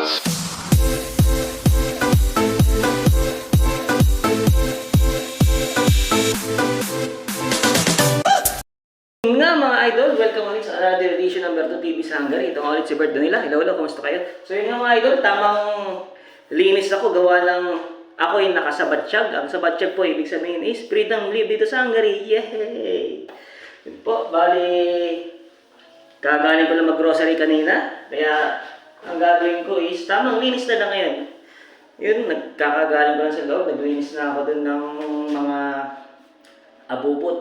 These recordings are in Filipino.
nga mga idol, welcome ulit sa another edition number 2 TV sa Hungary. Ito nga ulit si Bert Danila. Hello, hello, kumusta kayo? So yun nga mga idol, tamang linis ako. Gawa ng ako yung nakasabatsyag. Ang sabatsyag po, ibig sabihin is freedom live dito sa Hungary. Yay! Yun po, bali, kagaling ko lang mag-grocery kanina. Kaya, ang gagawin ko is, tamang linis na lang ngayon. Yun, nagkakagaling ko lang sa loob. Naglinis na ako dun ng mga abubot.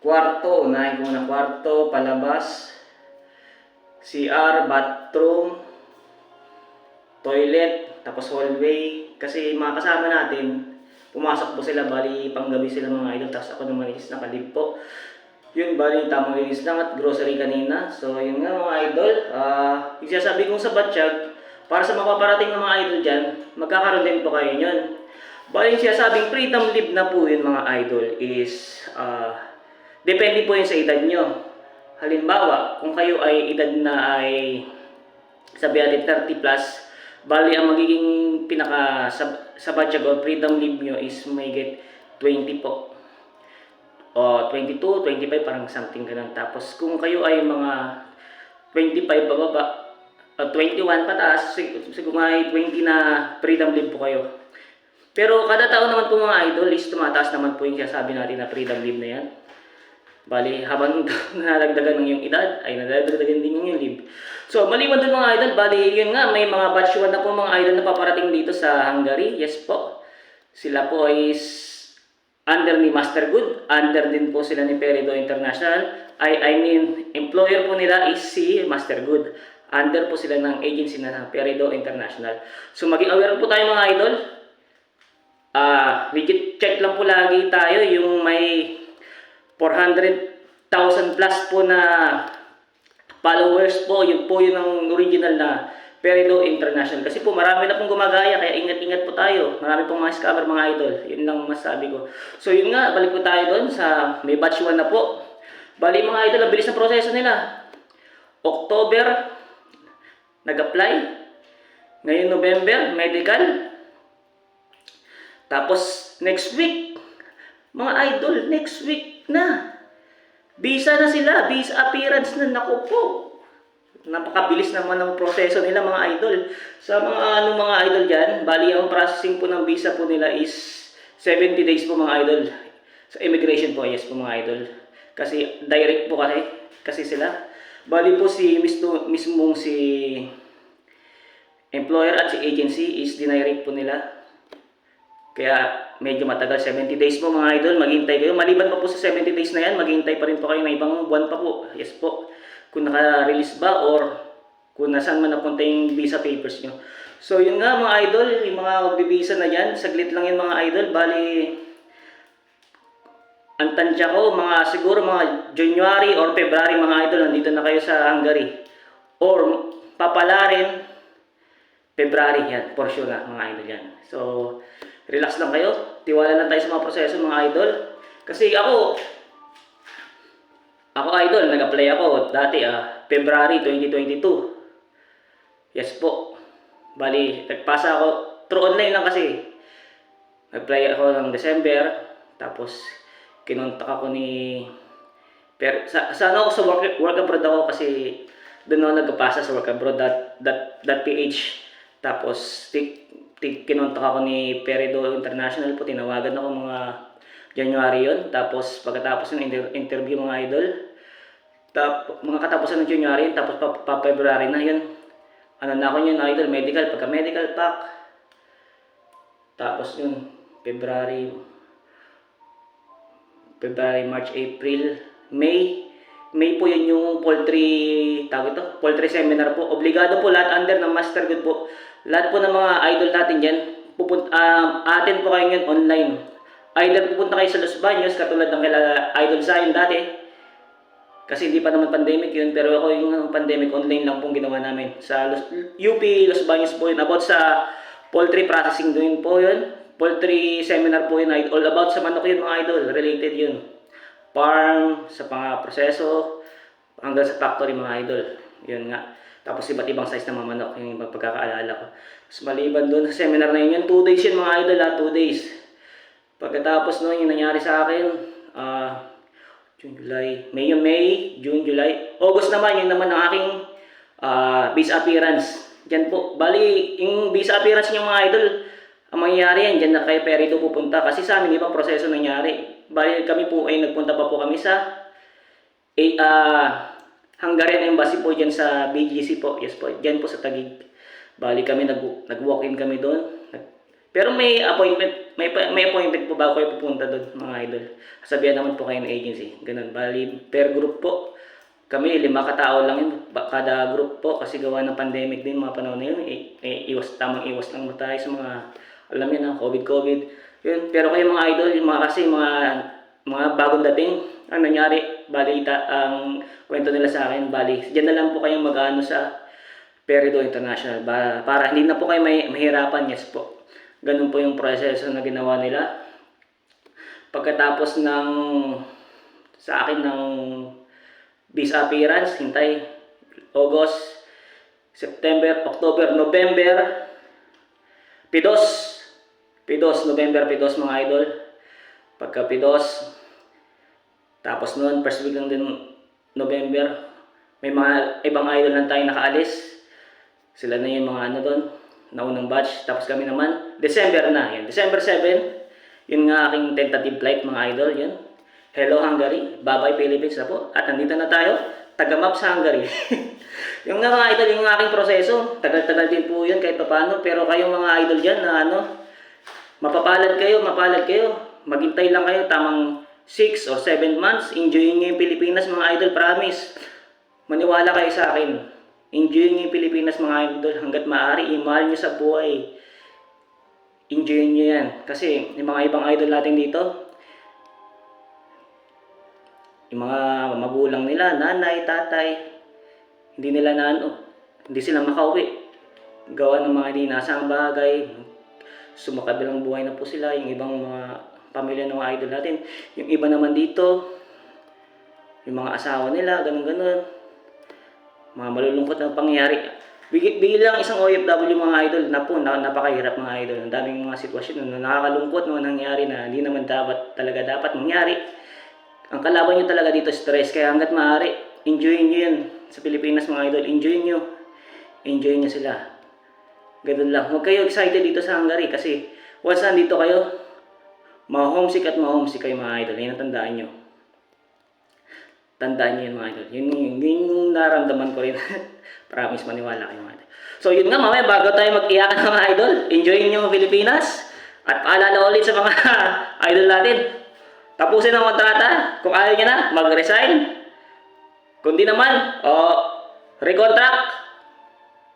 Kwarto, unahin ko muna kwarto, palabas, CR, bathroom, toilet, tapos hallway. Kasi mga kasama natin, pumasok po sila, bali panggabi sila mga idol, tapos ako naman is nakalib po. Yun, bali tamang linis lang at grocery kanina. So, yun nga mga idol, ah, yung sinasabi kong sa Batsyag, para sa mapaparating ng mga idol dyan, magkakaroon din po kayo yun. Bali yung sinasabing freedom live na po yun mga idol is, ah, Depende po yun sa edad nyo. Halimbawa, kung kayo ay edad na ay sabi natin 30 plus, bali ang magiging pinaka sab sa budget or freedom leave nyo is may get 20 po. O 22, 25, parang something ganun. Tapos kung kayo ay mga 25 pababa, o 21 pataas, sig- siguro may 20 na freedom leave po kayo. Pero kada taon naman po mga idol is tumataas naman po yung sinasabi natin na freedom leave na yan. Bali, habang nadagdagan ng yung edad, ay nadagdagan din yung leave. So, maliban dun mga idol, bali, yun nga, may mga batch 1 na po mga idol na paparating dito sa Hungary. Yes po. Sila po is under ni Master Good, under din po sila ni Peredo International. I, I mean, employer po nila is si Master Good. Under po sila ng agency na Peredo International. So, maging aware po tayo mga idol. Ah, legit check lang po lagi tayo yung may 400,000 plus po na followers po, yun po yun ang original na Peredo International. Kasi po marami na pong gumagaya, kaya ingat-ingat po tayo. Marami pong mga scammer mga idol. Yun lang masabi ko. So yun nga, balik po tayo doon sa may batch 1 na po. Bali mga idol, ang bilis ng proseso nila. October, nag-apply. Ngayon November, medical. Tapos next week, mga idol, next week na. Visa na sila, visa appearance na naku po. Napakabilis naman ng proseso nila mga idol. Sa mga ano mga idol diyan, bali ang processing po ng visa po nila is 70 days po mga idol. Sa immigration po, yes po mga idol. Kasi direct po kasi, kasi sila. Bali po si mismo, mismong si employer at si agency is dinirect po nila. Kaya medyo matagal, 70 days po mga idol, maghintay kayo. Maliban pa po sa 70 days na yan, maghintay pa rin po kayo ng ibang buwan pa po. Yes po. Kung naka-release ba or kung nasaan man napunta yung visa papers nyo. So yun nga mga idol, yung mga magbibisa na yan, saglit lang yun mga idol. Bali, ang tansya ko, mga siguro mga January or February mga idol, nandito na kayo sa Hungary. Or papalarin, February yan, for sure na mga idol yan. So, relax lang kayo. Tiwala lang tayo sa mga proseso mga idol. Kasi ako, ako idol, nag-apply ako dati ah, February 2022. Yes po. Bali, nagpasa ako, through online lang kasi. Nag-apply ako ng December, tapos kinontak ako ni pero sa, sa ano ako sa work, work abroad ako kasi doon ako nagpasa sa work abroad dot, dot, dot ph tapos ti, ti, kinontak ako ni Peredo International po tinawagan ako mga January yon tapos pagkatapos ng inter- interview mga idol tap, mga katapusan ng January tapos pa, pa February na yun ano na ako yun idol medical pagka medical pack tapos yun February February, March, April, May. May po yun yung poultry, tawag ito, poultry seminar po. Obligado po lahat under ng Master Good po. Lahat po ng mga idol natin dyan, pupunt, um, atin po kayo ngayon online. Either pupunta kayo sa Los Baños, katulad ng kila Idol Zion dati. Kasi hindi pa naman pandemic yun, pero ako yung pandemic online lang pong ginawa namin. Sa Los, UP Los Baños po yun, about sa poultry processing doon po yun. Poultry seminar po yun, all about sa manok yun mga idol, related yun. Farm, sa mga proseso, hanggang sa factory mga idol. Yun nga. Tapos iba't ibang size ng mga manok, yung ibang pagkakaalala ko. Tapos maliban doon, seminar na yun, yun, 2 days yun mga idol ha, 2 days. Pagkatapos noon, yung nangyari sa akin, ah, June, July, May yung May, June, July, August naman, yun naman ang aking ah, base appearance. Diyan po, bali, yung base appearance niyo mga idol, ang mangyayari yan, dyan na kay Perito pupunta. Kasi sa amin, ibang proseso nangyari. Bali, kami po ay nagpunta pa po kami sa eh, ah, Hungarian Embassy po dyan sa BGC po. Yes po, dyan po sa Taguig. Bali kami, nag, nag-walk-in kami doon. Pero may appointment, may, may appointment po bago kayo pupunta doon, mga idol. Sabihan naman po kayo ng agency. Ganun. Bali, per group po. Kami, lima katao lang yun. Ba- Kada group po, kasi gawa ng pandemic din mga panahon na yun. Eh, eh, iwas, tamang iwas lang mo tayo sa mga, alam yun na, COVID-COVID. Yun. Pero kayo mga idol, yung mga kasi mga, mga bagong dating, ang nangyari, bali, ta, ang kwento nila sa akin, bali, diyan na lang po kayong mag-ano sa Perido International ba, para hindi na po kayo may, mahirapan, yes po. Ganun po yung proseso na ginawa nila. Pagkatapos ng sa akin ng visa appearance, hintay August, September, October, November, Pidos, Pidos, November, Pidos mga idol. Pagka Pidos, tapos noon, first week lang din November, may mga ibang idol lang tayo nakaalis. Sila na yung mga ano doon, naunang batch. Tapos kami naman, December na, yun. December 7, yun nga aking tentative flight mga idol, yun. Hello Hungary, bye-bye Philippines na po. At nandito na tayo, taga-map sa Hungary. yung nga mga idol, yung aking proseso, tagal-tagal din po yun kahit paano. Pero kayong mga idol dyan na ano, mapapalad kayo, mapalad kayo. Maghintay lang kayo, tamang 6 or 7 months. Enjoy nyo yung Pilipinas mga idol, promise. Maniwala kayo sa akin. Enjoy nyo yung Pilipinas mga idol hanggat maaari. Imahal nyo sa buhay. Enjoy nyo yan. Kasi yung mga ibang idol natin dito, yung mga magulang nila, nanay, tatay, hindi nila na ano, hindi sila makauwi. Gawa ng mga hindi nasang bagay, sumakabilang buhay na po sila, yung ibang mga pamilya ng mga idol natin. Yung iba naman dito, yung mga asawa nila, ganun-ganun. Mga malulungkot na pangyayari. Bilang isang OFW mga idol na po, na, napakahirap mga idol. Ang daming mga sitwasyon na nakakalungkot na nangyari na hindi naman dapat talaga dapat mangyari. Ang kalaban nyo talaga dito stress. Kaya hanggat maaari, enjoy nyo yan sa Pilipinas mga idol. Enjoy nyo. Enjoy nyo sila. Ganun lang. Huwag kayo excited dito sa Hungary kasi once nandito kayo, ma-homesick at ma-homesick kayo mga idol. Yan ang tandaan nyo. Tandaan nyo yun mga idol. Yun, yun, yun yung naramdaman ko rin. Promise, maniwala kayo mga idol. So yun nga mamaya, bago tayo mag-iyakan mga idol, enjoy nyo Pilipinas. At paalala ulit sa mga idol natin, tapusin ang kontrata. Kung ayaw nyo na, mag-resign. Kung di naman, o recontract.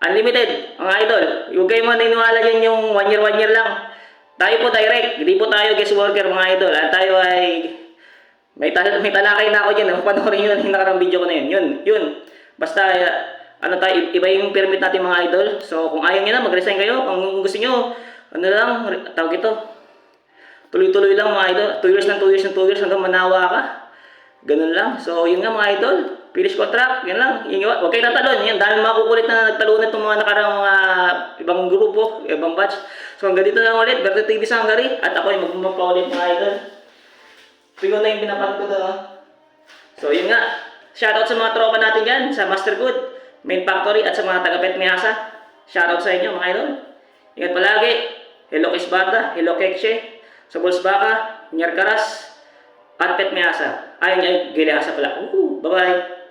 Unlimited, mga idol. Huwag kayo maniniwala dyan yung one year, one year lang. Tayo po direct, hindi po tayo guest worker mga idol. At tayo ay may, tal may talakay na ako dyan. Ang panoorin yun, yung nakarang video ko na yun. Yun, yun. Basta, ano tayo, iba yung permit natin mga idol. So, kung ayaw nyo na, mag-resign kayo. Kung gusto nyo, ano lang, tawag ito. Tuloy-tuloy lang mga idol. 2 years lang, 2 years lang, 2 years hanggang manawa ka. Ganun lang. So, yun nga mga idol. Finish contract, yan lang. Yun, nga. huwag kayo tatalon. Yan, dami makukulit na nagtalunan itong mga nakarang mga ibang grupo, ibang batch. So, hanggang dito lang ulit. Berto TV sa Hungary. At ako ay magmumapa ulit mga idol. Siguro na yung pinapag ko doon. oh. So, yun nga. Shoutout sa mga tropa natin dyan, sa Master Good, Main Factory, at sa mga taga-Pet Miyasa. Shoutout sa inyo, mga idol. Ingat palagi. Hello Kisbata, Hello Kekshe, sa Bulsbaka, Nyarkaras, at Pet Miyasa. Ay, Gileasa pala. Woohoo! Bye-bye!